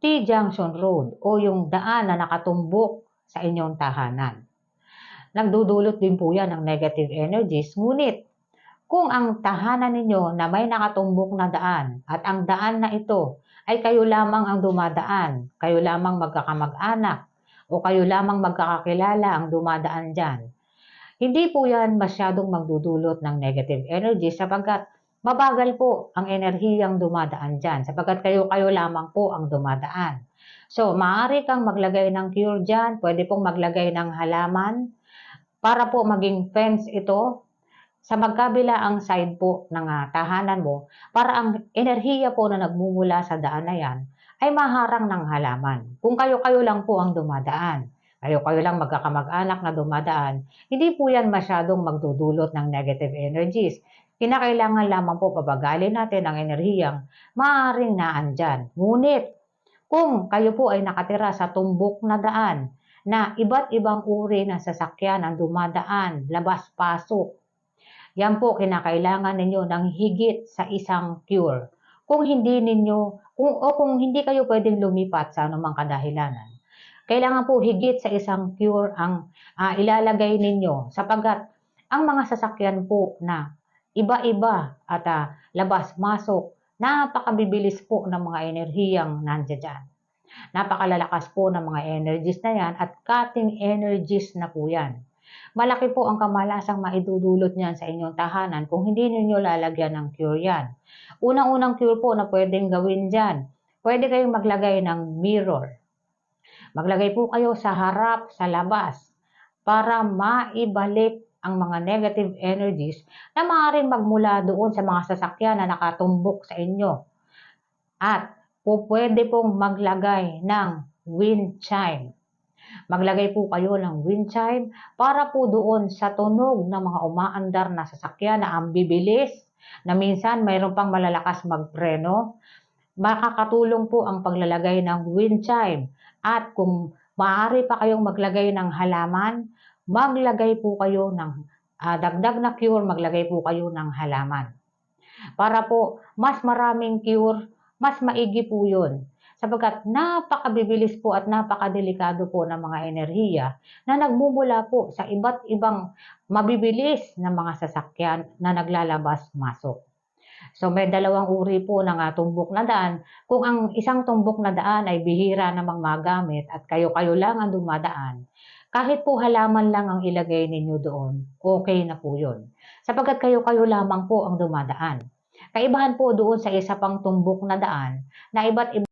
T-junction road o yung daan na nakatumbok sa inyong tahanan. Nagdudulot din po yan ng negative energies, ngunit kung ang tahanan ninyo na may nakatumbok na daan at ang daan na ito ay kayo lamang ang dumadaan, kayo lamang magkakamag-anak o kayo lamang magkakakilala ang dumadaan dyan, hindi po yan masyadong magdudulot ng negative energy sapagkat mabagal po ang enerhiyang dumadaan dyan sapagkat kayo-kayo lamang po ang dumadaan. So, maaari kang maglagay ng cure dyan, pwede pong maglagay ng halaman para po maging fence ito sa magkabila ang side po ng uh, tahanan mo para ang enerhiya po na nagmumula sa daan na yan ay maharang ng halaman. Kung kayo-kayo lang po ang dumadaan, kayo-kayo lang magkakamag-anak na dumadaan, hindi po yan masyadong magdudulot ng negative energies. Kinakailangan lamang po pabagalin natin ang enerhiyang maaaring naandyan. Ngunit, kung kayo po ay nakatira sa tumbok na daan, na iba't ibang uri ng sasakyan ang dumadaan, labas-pasok, yan po kinakailangan ninyo ng higit sa isang cure. Kung hindi ninyo, kung, o kung hindi kayo pwedeng lumipat sa anumang kadahilanan, kailangan po higit sa isang cure ang uh, ilalagay ninyo sapagkat ang mga sasakyan po na iba-iba at uh, labas-masok, napakabibilis po ng mga enerhiyang nandiyan dyan. Napakalalakas po ng mga energies na yan at cutting energies na po yan. Malaki po ang kamalasang maidudulot niyan sa inyong tahanan kung hindi ninyo lalagyan ng cure yan. Unang-unang cure po na pwedeng gawin dyan, pwede kayong maglagay ng mirror. Maglagay po kayo sa harap, sa labas, para maibalik ang mga negative energies na maaaring magmula doon sa mga sasakyan na nakatumbok sa inyo. At po pwede pong maglagay ng wind chime. Maglagay po kayo ng wind chime para po doon sa tunog ng mga umaandar na sasakyan na ang bibilis, na minsan mayroon pang malalakas magpreno, makakatulong po ang paglalagay ng wind chime. At kung maaari pa kayong maglagay ng halaman, maglagay po kayo ng uh, dagdag na cure, maglagay po kayo ng halaman. Para po mas maraming cure, mas maigi po yun sapagkat napakabibilis po at napakadelikado po ng mga enerhiya na nagmumula po sa iba't ibang mabibilis na mga sasakyan na naglalabas-masok. So may dalawang uri po ng uh, tumbok na daan. Kung ang isang tumbok na daan ay bihira namang magamit at kayo-kayo lang ang dumadaan, kahit po halaman lang ang ilagay ninyo doon, okay na po yun. Sapagkat kayo-kayo lamang po ang dumadaan. Kaibahan po doon sa isa pang tumbok na daan na iba't iba